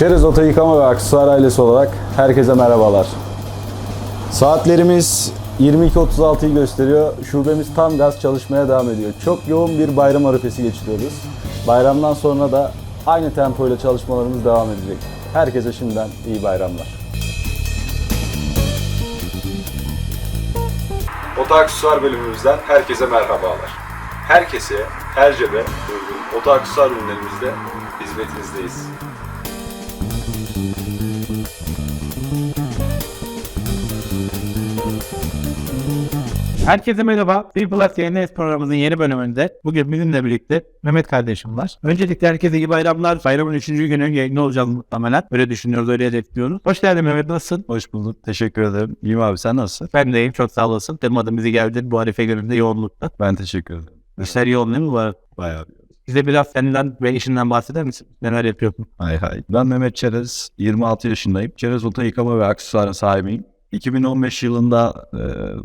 Çerez Oto Yıkama ve Aksesuar ailesi olarak herkese merhabalar. Saatlerimiz 22.36'yı gösteriyor. Şubemiz tam gaz çalışmaya devam ediyor. Çok yoğun bir bayram arifesi geçiriyoruz. Bayramdan sonra da aynı tempoyla çalışmalarımız devam edecek. Herkese şimdiden iyi bayramlar. Oto Aksesuar bölümümüzden herkese merhabalar. Herkese, her cebe uygun oto aksesuar ürünlerimizde hizmetinizdeyiz. Herkese merhaba. Bir Plus YNS programımızın yeni bölümünde bugün bizimle birlikte Mehmet kardeşim var. Öncelikle herkese iyi bayramlar. Bayramın 3. günü yayında olacağız muhtemelen. Öyle düşünüyoruz, öyle hedefliyoruz. Hoş geldin Mehmet, nasılsın? Hoş bulduk. Teşekkür ederim. İyiyim abi sen nasılsın? Ben de iyiyim, çok sağ olasın. Kırmadın bizi geldin bu Arife gününde yoğunlukta. Ben teşekkür ederim. İşler yoğun değil mi bu arada? Bayağı bir. Bize biraz senden ve işinden bahseder misin? Neler yapıyorsun? Hay hay. Ben Mehmet Çerez, 26 yaşındayım. Çerez Oto Yıkama ve Aksesuarı sahibiyim. 2015 yılında e,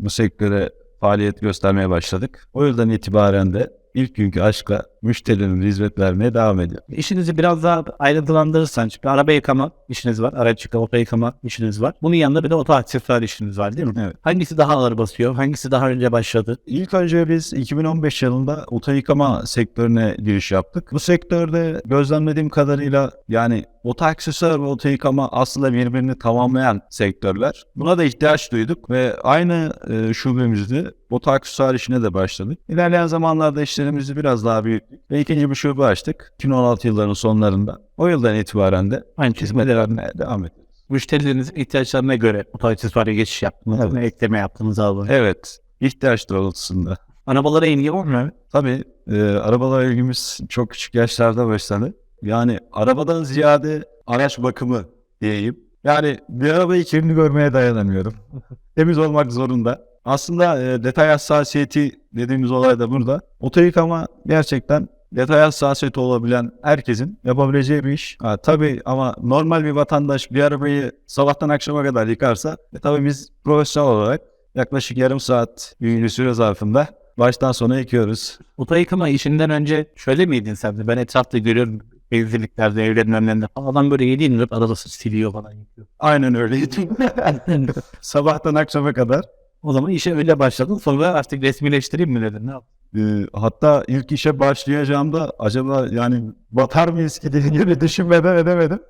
bu sektöre faaliyet göstermeye başladık. O yıldan itibaren de ilk günkü aşkla müşterinin hizmet vermeye devam ediyor. İşinizi biraz daha ayrıntılandırırsan çünkü araba yıkama işiniz var, araç yıkama, oto yıkama işiniz var. Bunun yanında bir de oto aksesuar işiniz var değil mi? Evet. Hangisi daha ağır basıyor? Hangisi daha önce başladı? İlk önce biz 2015 yılında oto yıkama sektörüne giriş yaptık. Bu sektörde gözlemlediğim kadarıyla yani oto aksesuar ve oto yıkama aslında birbirini tamamlayan sektörler. Buna da ihtiyaç duyduk ve aynı e, şubemizde oto aksesuar işine de başladık. İlerleyen zamanlarda işlerimizi biraz daha büyüttük ve ikinci bir şube açtık. 2016 yıllarının sonlarında. O yıldan itibaren de Aynı hizmet vermeye devam ediyoruz. Müşterilerinizin ihtiyaçlarına göre oto aksesuara geçiş yaptınız. Evet. Ekleme yaptınız abi. Evet, ihtiyaç doğrultusunda. Arabalara ilgi var mı? Tabii e, arabalara ilgimiz çok küçük yaşlarda başladı. Yani arabadan ziyade araç bakımı diyeyim. Yani bir arabayı kirli görmeye dayanamıyorum. Temiz olmak zorunda. Aslında e, detay hassasiyeti dediğimiz olay da burada. Oto yıkama gerçekten detay hassasiyeti olabilen herkesin yapabileceği bir iş. Ha, tabii ama normal bir vatandaş bir arabayı sabahtan akşama kadar yıkarsa e, tabii biz profesyonel olarak yaklaşık yarım saat bir süre zarfında baştan sona yıkıyoruz. Oto yıkama işinden önce şöyle miydin sen de? Ben etrafta görüyorum benzinliklerde, evlerin önlerinde falan. Adam böyle 7 indirip arabası siliyor falan yıkıyor. Aynen öyleydi. Sabahtan akşama kadar. O zaman işe öyle başladın. Sonra artık resmileştireyim mi dedin? Ne yaptın? Ee, hatta ilk işe başlayacağımda acaba yani batar mıyız ki diye gibi düşünmeden edemedim.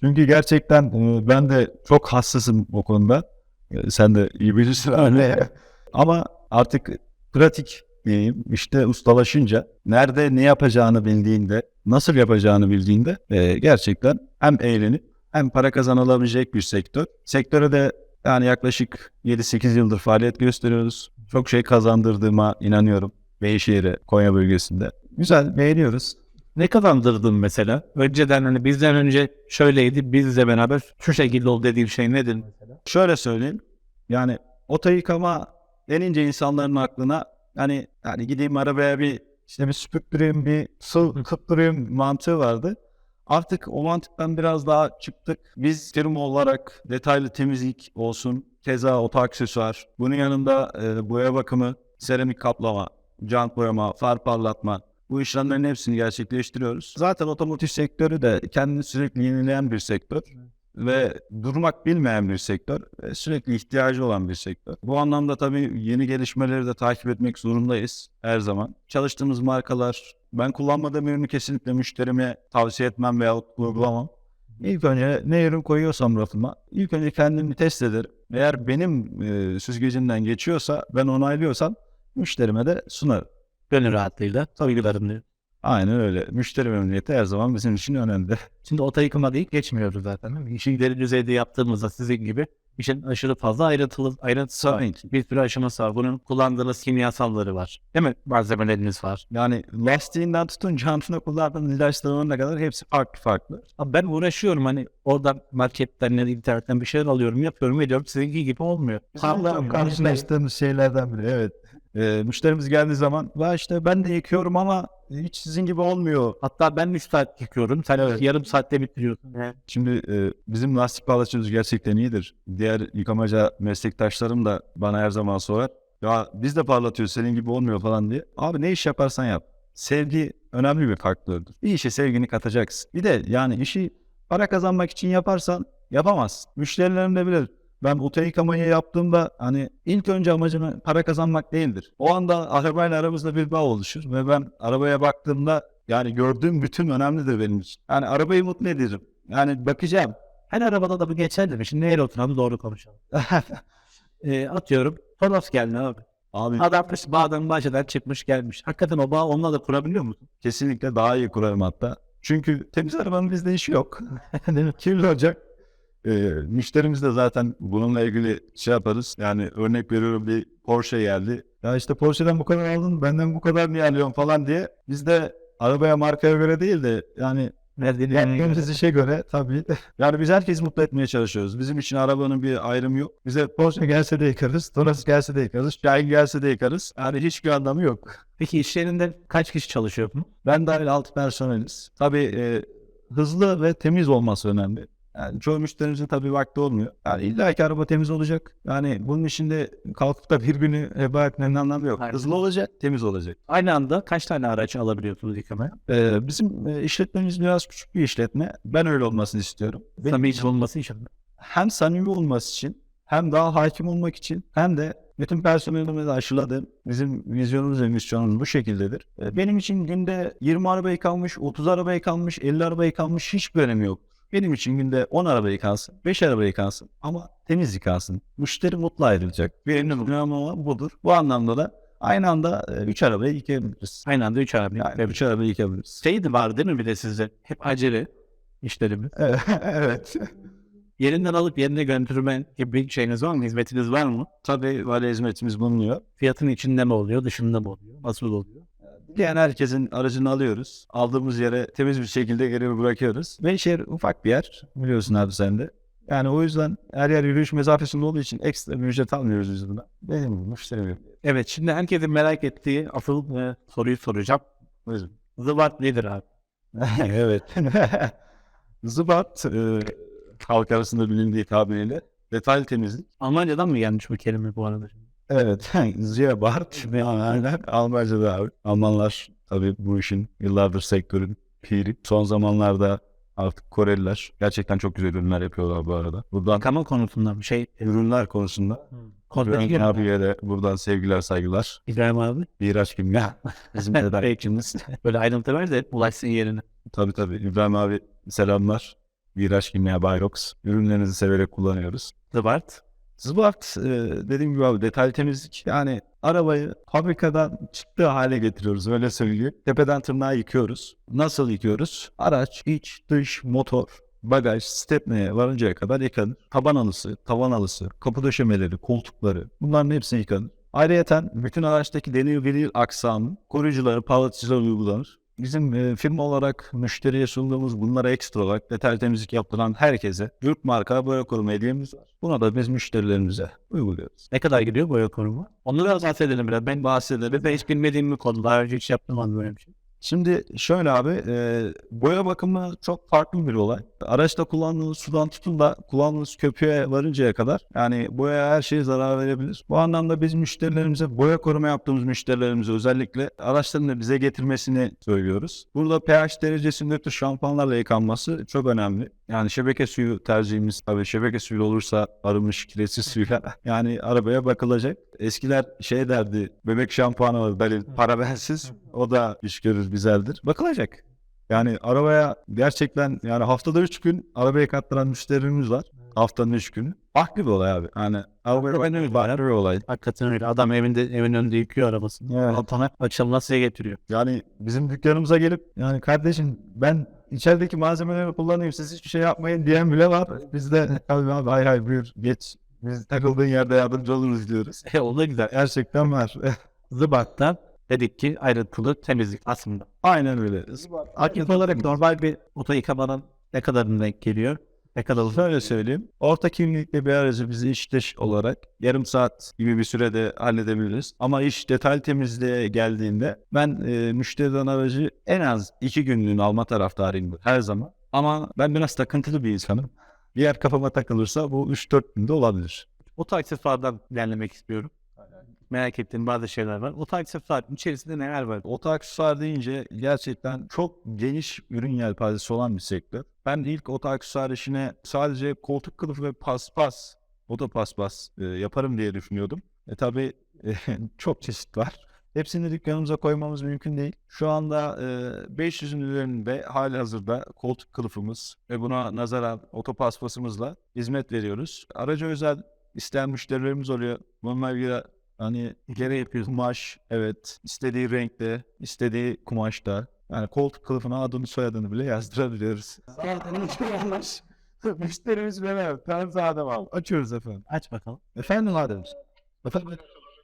Çünkü gerçekten e, ben de çok hassasım o konuda. E, Sen de iyi bilirsin öyle. Ama artık pratik diyeyim işte ustalaşınca nerede ne yapacağını bildiğinde nasıl yapacağını bildiğinde e, gerçekten hem eğlenip hem para kazanılabilecek bir sektör. Sektöre de yani yaklaşık 7-8 yıldır faaliyet gösteriyoruz. Çok şey kazandırdığıma inanıyorum. Beyşehir'e, Konya bölgesinde. Güzel, beğeniyoruz. Ne kazandırdın mesela? Önceden hani bizden önce şöyleydi, bizle beraber şu şekilde ol dediğin şey nedir mesela? Şöyle söyleyeyim. Yani oto yıkama denince insanların aklına hani yani gideyim arabaya bir işte bir süpürtüreyim, bir su kıptırayım mantığı vardı. Artık o mantıktan biraz daha çıktık. Biz firma olarak detaylı temizlik olsun, keza oto aksesuar, bunun yanında e, boya bakımı, seramik kaplama, jant boyama, far parlatma, bu işlemlerin hepsini gerçekleştiriyoruz. Zaten otomotiv sektörü de kendini sürekli yenileyen bir sektör ve durmak bilmeyen bir sektör sürekli ihtiyacı olan bir sektör. Bu anlamda tabii yeni gelişmeleri de takip etmek zorundayız her zaman. Çalıştığımız markalar, ben kullanmadığım ürünü kesinlikle müşterime tavsiye etmem veya uygulamam. İlk önce ne ürün koyuyorsam rafıma, ilk önce kendimi test ederim. Eğer benim e, süzgecimden geçiyorsa, ben onaylıyorsam müşterime de sunarım. Gönül rahatlığıyla uygularım diyor. Aynen öyle. Müşteri memnuniyeti her zaman bizim için önemli. Şimdi oto yıkama deyip geçmiyoruz zaten. Değil mi? İşi ileri düzeyde yaptığımızda sizin gibi işin aşırı fazla ayrıntılı ayrıntısı var. Bir sürü aşaması var. Bunun kullandığınız kimyasalları var. Değil mi? Malzemeleriniz var. Yani lastiğinden tutun jantına kullandığınız ilaçlarına kadar hepsi farklı farklı. Abi ben uğraşıyorum hani oradan marketten ya da internetten bir şeyler alıyorum, yapıyorum, ediyorum. Sizinki gibi olmuyor. Tam karşılaştığımız şeylerden biri evet. Ee, müşterimiz geldiği zaman va işte ben de yıkıyorum ama hiç sizin gibi olmuyor. Hatta ben 3 saat yıkıyorum. Sen Evet. yarım saatte bitiriyorsun. Şimdi e, bizim lastik bağlaçımız gerçekten iyidir. Diğer yıkamaca meslektaşlarım da bana her zaman sorar. Ya biz de parlatıyoruz senin gibi olmuyor falan diye. Abi ne iş yaparsan yap. Sevgi önemli bir faktördür. Bir işe sevgini katacaksın. Bir de yani işi Para kazanmak için yaparsan yapamazsın. Müşterilerim de bilir. Ben oto yıkamayı yaptığımda hani ilk önce amacım para kazanmak değildir. O anda arabayla aramızda bir bağ oluşur ve ben arabaya baktığımda yani gördüğüm bütün önemlidir benim için. Yani arabayı mutlu ederim. Yani bakacağım. Her arabada da bu geçerli mi? Şimdi neyle oturalım doğru konuşalım. Ee, atıyorum. Toros geldi abi. Abi Adam bağdan bahçeden çıkmış gelmiş. Hakikaten o bağ onunla da kurabiliyor musun? kesinlikle daha iyi kurarım hatta. Çünkü temiz arabanın bizde işi yok. Değil mi? Kirli olacak. Ee, müşterimiz de zaten bununla ilgili şey yaparız. Yani örnek veriyorum bir Porsche geldi. Ya işte Porsche'den bu kadar aldın benden bu kadar niye alıyorsun falan diye. Biz de arabaya markaya göre değil de yani Verdiğini yaptığımız işe göre tabii. Yani biz herkesi mutlu etmeye çalışıyoruz. Bizim için arabanın bir ayrımı yok. Bize Porsche gelse de yıkarız, Toros gelse de yıkarız, Şahin gelse de yıkarız. Yani hiçbir anlamı yok. Peki iş yerinde kaç kişi çalışıyor? Ben dahil altı personeliz. Tabii e, hızlı ve temiz olması önemli. Yani çoğu müşterimizin tabii vakti olmuyor. Yani illa ki araba temiz olacak. Yani bunun içinde kalkıp da bir günü heba etmenin anlamı yok. Aynen. Hızlı olacak, temiz olacak. Aynı anda kaç tane araç alabiliyorsunuz yıkamaya? E, bizim e, işletmemiz biraz küçük bir işletme. Ben öyle olmasını istiyorum. Benim Samimi olması için. hem samimi olması için hem daha hakim olmak için hem de bütün personelimizi aşıladığım bizim vizyonumuz ve misyonumuz bu şekildedir. E, Benim için günde 20 araba yıkanmış, 30 araba yıkanmış, 50 araba yıkanmış hiçbir önemi yok. Benim için günde 10 araba yıkansın, 5 araba yıkansın ama temiz yıkansın. Müşteri mutlu ayrılacak. Benim önemli budur. Bu anlamda da aynı anda 3 arabayı yıkayabiliriz. Aynı anda 3 araba. Yani 3 arabayı yıkayabiliriz. Şey de var değil mi bir de sizde? Hep acele işlerimiz. evet. Yerinden alıp yerine götürme gibi bir şeyiniz var mı? Hizmetiniz var mı? Tabii vali hizmetimiz bulunuyor. Fiyatın içinde mi oluyor, dışında mı oluyor? Nasıl oluyor? Dileyen herkesin aracını alıyoruz. Aldığımız yere temiz bir şekilde geri bırakıyoruz. Ve şehir ufak bir yer. Biliyorsun abi sen de. Yani o yüzden her yer yürüyüş mesafesinde olduğu için ekstra bir ücret almıyoruz biz buna. Benim müşterim. Evet, şimdi herkesin merak ettiği asıl e, soruyu soracağım. Buyurun. Zıvat nedir abi? evet. Zıbat e, halk arasında bilindiği tabiriyle detaylı temizlik. Almancadan mı gelmiş bu kelime bu arada? Evet. Ziyabart ve Almanlar. Almanca'da abi. Almanlar tabii bu işin yıllardır sektörün piri. Son zamanlarda artık Koreliler gerçekten çok güzel ürünler yapıyorlar bu arada. Buradan Yıkama konusunda bir şey. ürünler konusunda İbrahim abiye de buradan sevgiler saygılar. İbrahim abi. Miraç kimya. Bizim de takipçimiz. Böyle ayrıntı ver de ulaşsın yerine. tabii tabii İbrahim abi selamlar. Miraç kimya Bayrox. Ürünlerinizi severek kullanıyoruz. Zıvart. Zıbart e, dediğim gibi abi detaylı temizlik. Yani arabayı fabrikadan çıktığı hale getiriyoruz öyle söyleyeyim. Tepeden tırnağa yıkıyoruz. Nasıl yıkıyoruz? Araç, iç, dış, motor, bagaj, stepneye varıncaya kadar yıkanır. Taban alısı, tavan alısı, kapı döşemeleri, koltukları bunların hepsi yıkanır. Ayrıca bütün araçtaki denir veril aksamı koruyucuları, parlatıcılar uygulanır. Bizim e, firma olarak müşteriye sunduğumuz bunlara ekstra olarak detay temizlik yaptıran herkese Türk marka boya koruma hediyemiz var. Buna da biz müşterilerimize uyguluyoruz. Ne kadar gidiyor boya korumu? Onu da bahsedelim biraz. Ben bahsedelim. Ben hiç bilmediğim bir konu. Daha önce hiç yapmadım böyle bir şey. Şimdi şöyle abi, e, boya bakımı çok farklı bir olay. Araçta kullandığınız sudan tutun da kullandığınız köpüğe varıncaya kadar yani boya her şeye zarar verebilir. Bu anlamda biz müşterilerimize, boya koruma yaptığımız müşterilerimize özellikle araçlarını bize getirmesini söylüyoruz. Burada pH derecesi nötr şampuanlarla yıkanması çok önemli. Yani şebeke suyu tercihimiz tabii şebeke suyu olursa arınmış kiretsiz suyla yani arabaya bakılacak. Eskiler şey derdi bebek şampuanı böyle parabensiz o da iş görür güzeldir. Bakılacak. Yani arabaya gerçekten yani haftada 3 gün arabaya kattıran müşterimiz var. Haftanın 3 günü. Farklı bir olay abi. Yani Ben öyle farklı bir olay. Hakikaten öyle. Adam evinde evin önünde yıkıyor arabasını. Evet. Altına akşamına size getiriyor. Yani bizim dükkanımıza gelip yani kardeşim ben içerideki malzemeleri kullanayım siz hiçbir şey yapmayın diyen bile var. Biz de tabii abi hay hay buyur geç. Biz takıldığın yerde yardımcı oluruz diyoruz. E, o da güzel. Gerçekten var. Zıbat'ta dedik ki ayrıntılı temizlik aslında. Aynen öyle. Aktif olarak normal bir oto yıkamanın ne kadarına denk geliyor? Ne kadar? Şöyle söyleyeyim. Orta kimlikli bir aracı bizi iş dış olarak yarım saat gibi bir sürede halledebiliriz. Ama iş detay temizliğe geldiğinde ben e, müşteriden aracı en az iki günlüğünü alma taraftarıyım her zaman. Ama ben biraz takıntılı bir insanım. Bir yer kafama takılırsa bu 3-4 günde olabilir. Oto aksesuardan ilerlemek istiyorum. Merak ettiğin bazı şeyler var. Oto aksesuarın içerisinde neler var? Oto aksesuar deyince gerçekten çok geniş ürün yelpazesi olan bir sektör. Ben ilk oto aksesuar işine sadece koltuk kılıfı ve paspas, oto paspas e, yaparım diye düşünüyordum. E tabi çok çeşit var. Hepsini dükkanımıza koymamız mümkün değil. Şu anda e, 500'ün üzerinde hali hazırda koltuk kılıfımız ve buna nazaran oto paspasımızla hizmet veriyoruz. Araca özel isteyen müşterilerimiz oluyor. Bununla ilgili hani Gene yapıyorsun. Kumaş evet istediği renkte, istediği kumaşta. Yani koltuk kılıfına adını soyadını bile yazdırabiliyoruz. Müşterimiz benim. Ben Adem abi. Açıyoruz efendim. Aç bakalım. Efendim Adem. Efendim.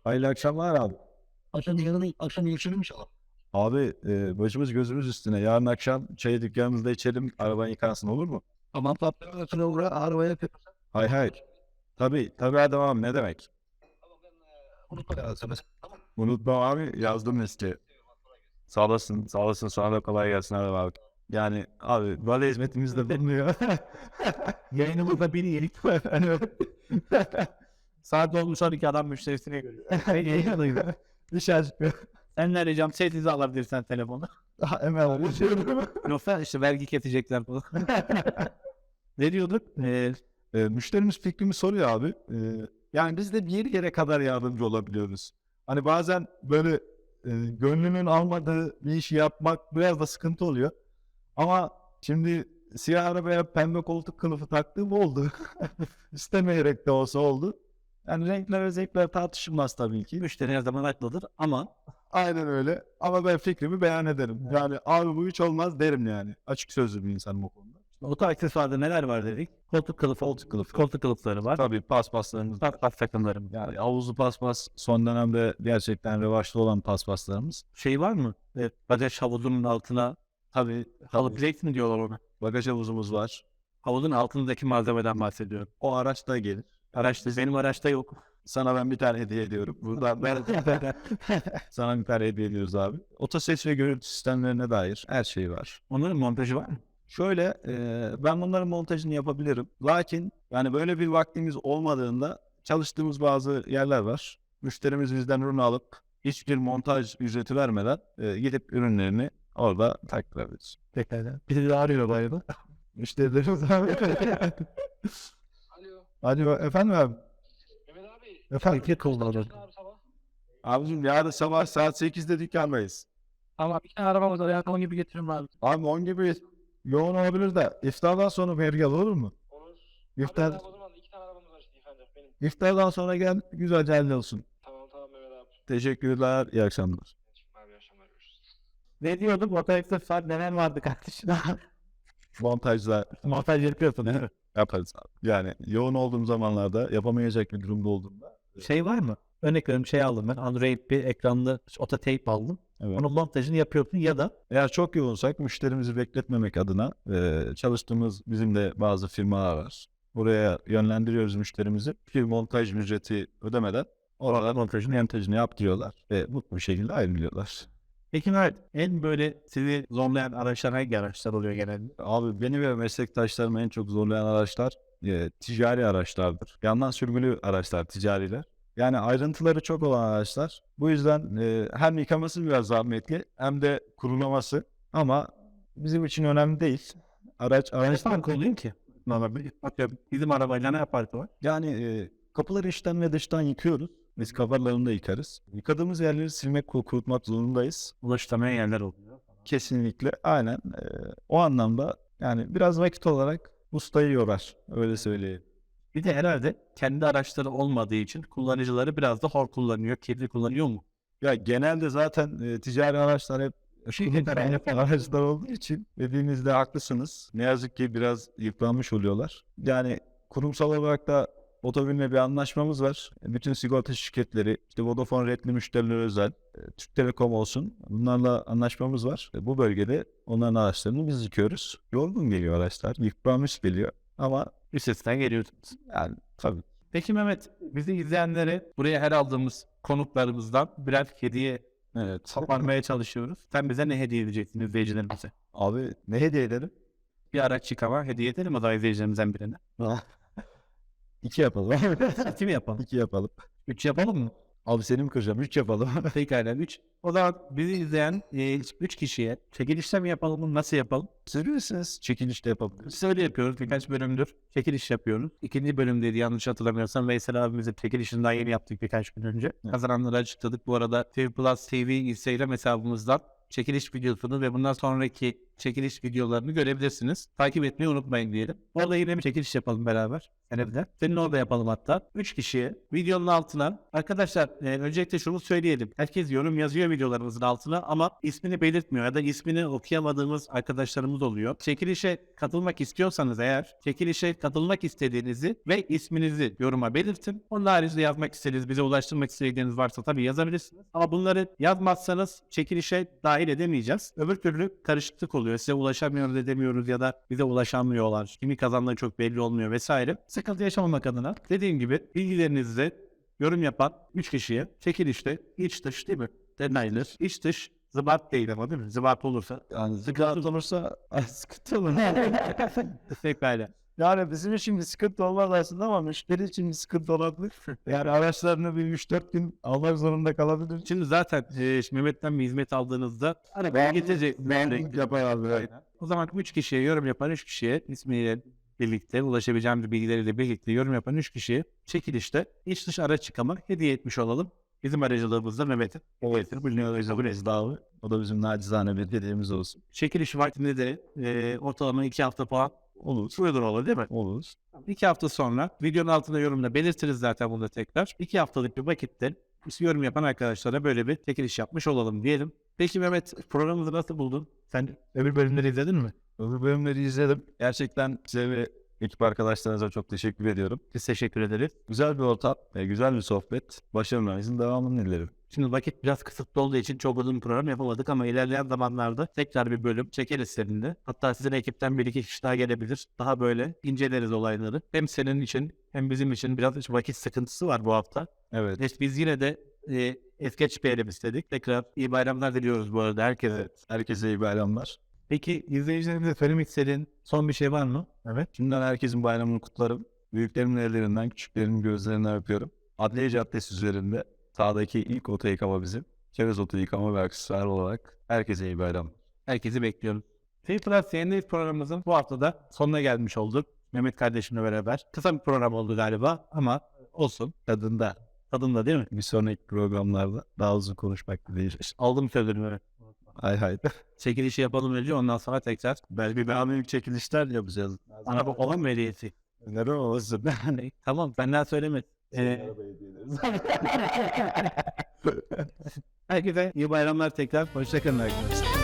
Hayırlı akşamlar abi. Akşam yarın akşam görüşelim inşallah. Abi e, başımız gözümüz üstüne. Yarın akşam çayı dükkanımızda içelim. Araban yıkansın olur mu? Da sonra uğra arabaya. Hay hay. Tabii tabii Adem abi ne demek? Unutma. Tamam. Unutma abi yazdım liste. Sağ olasın, sağ olasın. Sana da kolay gelsin Adem abi. Yani abi böyle hizmetimiz de bulunuyor. Yayınımızda biri yenik. hani Saat olmuş 12 adam müşterisine görüyor. dışarı çıkıyor. Sen ne arayacağım? Sessize alabilirsen telefonu. Daha hemen alıyorum. Yoksa işte vergi kesecekler falan. ne diyorduk? Ee, e, müşterimiz fikrimi soruyor abi. E, yani biz de bir yere kadar yardımcı olabiliyoruz. Hani bazen böyle e, gönlünün almadığı bir işi yapmak biraz da sıkıntı oluyor. Ama şimdi siyah arabaya pembe koltuk kılıfı taktığım oldu. İstemeyerek de olsa oldu. Yani renkler ve zevkler tartışılmaz tabii ki. müşteri her zaman haklıdır ama Aynen öyle. Ama ben fikrimi beyan ederim. Yani abi bu hiç olmaz derim yani. Açık sözlü bir insanım o konuda. Oto aksesuarda neler var dedik? Koltuk kılıfı, Koltuk kılıfı. koltuk kılıfları var. Tabii paspaslarımız Pas pas takımlarım. Yani havuzlu paspas son dönemde gerçekten revaçta olan paspaslarımız. Şey var mı? Evet, bagaj havuzunun altına Tabii halı plate mi diyorlar ona? bagaj havuzumuz var. Havuzun altındaki malzemeden bahsediyorum. O araçta gelir. Araçta benim araçta yok. Sana ben bir tane hediye ediyorum. Buradan ben sana bir tane hediye ediyoruz abi. Otoses ve görüntü sistemlerine dair her şey var. Onların montajı var mı? Şöyle e, ben bunların montajını yapabilirim. Lakin yani böyle bir vaktimiz olmadığında çalıştığımız bazı yerler var. Müşterimiz bizden ürün alıp hiçbir montaj ücreti vermeden e, gidip ürünlerini orada taktırabiliriz. Pekala. Bizi de arıyor galiba. Müşterilerimiz abi. Alo. Hadi efendim abi. Mehmet abi. Efendim. Abi sabah. Abicim yarın sabah saat 8'de dükkandayız. Tamam bir tane arabamız var. Yakın gibi getiririm abi. Abi 10 gibi yoğun olabilir de iftardan sonra vergi olur mu? Olur. İftar, Abi, o zaman iki tane arabamız var işte efendim. Benim. iftardan sonra gel güzelce hallolsun. Tamam tamam Mehmet abi. Teşekkürler, iyi akşamlar. Abi iyi akşamlar görüşürüz. Ne diyorduk? Oto aksesuar neler vardı kardeşim? Montajla Montaj yapıyorsun değil mi? yaparız abi. Yani yoğun olduğum zamanlarda yapamayacak bir durumda olduğumda. Şey var mı? Örnek veriyorum şey aldım ben. Android bir ekranlı oto tape aldım. Evet. Onun montajını yapıyorsun ya da Eğer çok yoğunsak müşterimizi bekletmemek adına e, çalıştığımız bizim de bazı firmalar var. Buraya yönlendiriyoruz müşterimizi. Bir montaj ücreti ödemeden orada montajını montajını yaptırıyorlar ve mutlu bir şekilde ayrılıyorlar. Peki Mert en böyle sizi zorlayan araçlar hangi araçlar oluyor genelde? Abi beni ve meslektaşlarımı en çok zorlayan araçlar e, ticari araçlardır. Yandan sürgülü araçlar, ticariler. Yani ayrıntıları çok olan araçlar. Bu yüzden e, hem yıkaması biraz zahmetli hem de kurulaması. Ama bizim için önemli değil. Araç Ne araç fark oluyor ki? Atıyorum bizim arabayla ne farkı var? yani e, kapıları içten ve dıştan yıkıyoruz. Biz kapılarını da yıkarız. Yıkadığımız yerleri silmek, kurutmak zorundayız. Ulaştırmaya yerler oluyor. Kesinlikle aynen. E, o anlamda yani biraz vakit olarak ustayı yorar. Öyle söyleyeyim. Bir de herhalde kendi araçları olmadığı için kullanıcıları biraz da hor kullanıyor, kirli kullanıyor mu? Ya genelde zaten e, ticari araçlar hep araçlar olduğu için dediğinizde haklısınız. Ne yazık ki biraz yıpranmış oluyorlar. Yani kurumsal olarak da Otobil'le bir anlaşmamız var. Bütün sigorta şirketleri, işte Vodafone Red'li müşterilere özel, e, Türk Telekom olsun bunlarla anlaşmamız var. E, Bu bölgede onların araçlarını biz yıkıyoruz. Yorgun geliyor araçlar, yıpranmış geliyor. Ama Üstesinden geliyorsunuz. yani tabii Peki Mehmet, bizi izleyenlere buraya her aldığımız konuklarımızdan birer hediye evet. toparlamaya çalışıyoruz. Sen bize ne hediye edeceksin izleyicilerimize? Abi ne hediye ederim? Bir araç yıkama hediye edelim o da izleyicilerimizden birine. İki yapalım. İki mi yapalım? İki yapalım. Üç yapalım mı? Abi seni mi kıracağım? 3 yapalım. Pekala 3. O zaman bizi izleyen 3 kişiye çekilişte mi yapalım, nasıl yapalım? Siz bilirsiniz. Çekilişte yapabiliriz. Biz öyle yapıyoruz. Birkaç bölümdür çekiliş yapıyoruz. İkinci bölümdeydi yanlış hatırlamıyorsam. Veysel abimizin çekilişinden yeni yaptık birkaç gün önce. Kazananları açıkladık. Bu arada TV Plus TV Instagram hesabımızdan çekiliş videosunu ve bundan sonraki çekiliş videolarını görebilirsiniz. Takip etmeyi unutmayın diyelim. Orada yine bir çekiliş yapalım beraber. Senede. Senin orada yapalım hatta. 3 kişiye videonun altına. Arkadaşlar e, öncelikle şunu söyleyelim. Herkes yorum yazıyor videolarımızın altına ama ismini belirtmiyor ya da ismini okuyamadığımız arkadaşlarımız oluyor. Çekilişe katılmak istiyorsanız eğer çekilişe katılmak istediğinizi ve isminizi yoruma belirtin. Onun haricinde yazmak istediğiniz, bize ulaştırmak istediğiniz varsa tabii yazabilirsiniz. Ama bunları yazmazsanız çekilişe dahil edemeyeceğiz. Öbür türlü karışıklık oluyor. Size ulaşamıyoruz edemiyoruz ya da bize ulaşamıyorlar. Kimi kazandığı çok belli olmuyor vesaire. Sıkıntı yaşamamak adına dediğim gibi bilgilerinizi yorum yapan 3 kişiye çekilişte iç dış değil mi? Denayılır. İç dış zıbart değil ama değil mi? Zıbart olursa. Yani sıkıntı olursa sıkıntı olur. Pekala. Yani bizim için bir sıkıntı olmaz aslında ama müşteri için bir sıkıntı olabilir. Yani araçlarını bir 3-4 gün almak zorunda kalabilir. Şimdi zaten e, şimdi Mehmet'ten bir hizmet aldığınızda hani ben getirecek. Ben yapayım. O zaman 3 kişiye yorum yapan 3 kişiye ismiyle birlikte ulaşabileceğimiz bilgileriyle birlikte yorum yapan 3 kişiye çekilişte iç dış araç çıkama hediye etmiş olalım. Bizim aracılığımızda Mehmet'in. Evet. Bu ne abi? O da bizim nacizane bir hediyemiz olsun. Çekiliş vaktinde de e, ortalama 2 hafta falan Olur. suyudur olur değil mi? Olur. İki hafta sonra videonun altında yorumda belirtiriz zaten bunu da tekrar. İki haftalık bir vakitte biz yorum yapan arkadaşlara böyle bir çekiliş yapmış olalım diyelim. Peki Mehmet programımızı nasıl buldun? Sen öbür bölümleri izledin mi? Öbür bölümleri izledim. Gerçekten size ve ekip arkadaşlarınıza çok teşekkür ediyorum. Biz teşekkür ederiz. Güzel bir ortam, e, güzel bir sohbet. Başarılarınızın devamını dilerim. Şimdi vakit biraz kısıtlı olduğu için çok uzun program yapamadık ama ilerleyen zamanlarda tekrar bir bölüm çekeriz seninle. Hatta sizin ekipten bir iki kişi daha gelebilir. Daha böyle inceleriz olayları. Hem senin için hem bizim için biraz vakit sıkıntısı var bu hafta. Evet. İşte biz yine de e, es geçmeyelim istedik. Tekrar iyi bayramlar diliyoruz bu arada herkese. Herkese iyi bayramlar. Peki izleyicilerimize söylemek istediğin son bir şey var mı? Evet. Şimdiden herkesin bayramını kutlarım. Büyüklerimin ellerinden, küçüklerimin gözlerinden öpüyorum. Adliye Caddesi üzerinde sağdaki ilk oto yıkama bizim. Keriz oto yıkama ve aksesuar olarak herkese iyi bayram. Herkesi bekliyorum. Free Plus yayınlayız programımızın bu haftada sonuna gelmiş olduk. Mehmet kardeşimle beraber. Kısa bir program oldu galiba ama olsun. Tadında. Tadında değil mi? Bir sonraki programlarda daha uzun konuşmak dileğiyle. Aldım sözünü. Hay hay. Çekilişi yapalım önce ondan sonra tekrar. Belki daha büyük çekilişler yapacağız. Araba olan mı hediyesi? Neden olmasın? tamam benden söyleme. Ee, herkese iyi bayramlar tekrar. Hoşçakalın arkadaşlar.